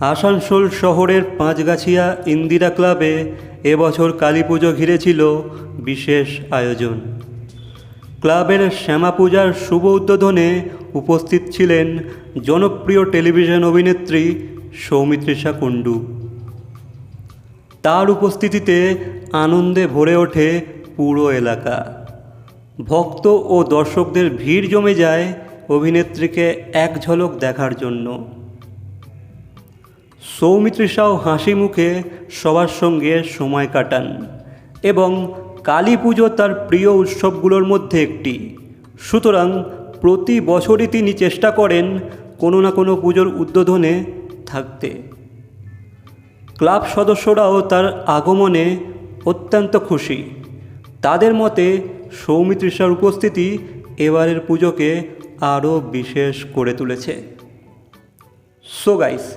আসানসোল শহরের পাঁচগাছিয়া ইন্দিরা ক্লাবে এবছর কালী পুজো ঘিরে ছিল বিশেষ আয়োজন। ক্লাবের শ্যামা পূজার শুভ উদ্বোধনে উপস্থিত ছিলেন জনপ্রিয় টেলিভিশন অভিনেত্রী সৌমিত্রিষা কুণ্ডু। তার উপস্থিতিতে আনন্দে ভরে ওঠে পুরো এলাকা। ভক্ত ও দর্শকদের ভিড় জমে যায় অভিনেত্রীকে এক ঝলক দেখার জন্য। সৌমিত্রিষাও হাসি মুখে সবার সঙ্গে সময় কাটান এবং কালী পুজো তার প্রিয় উৎসবগুলোর মধ্যে একটি। সুতরাং প্রতি বছরই তিনি চেষ্টা করেন কোনো না কোনো পুজোর উদ্বোধনে থাকতে। ক্লাব সদস্যরাও তার আগমনে অত্যন্ত খুশি। তাদের মতে সৌমিত্রিষার উপস্থিতি এবারের পুজোকে আরও বিশেষ করে তুলেছে। So guys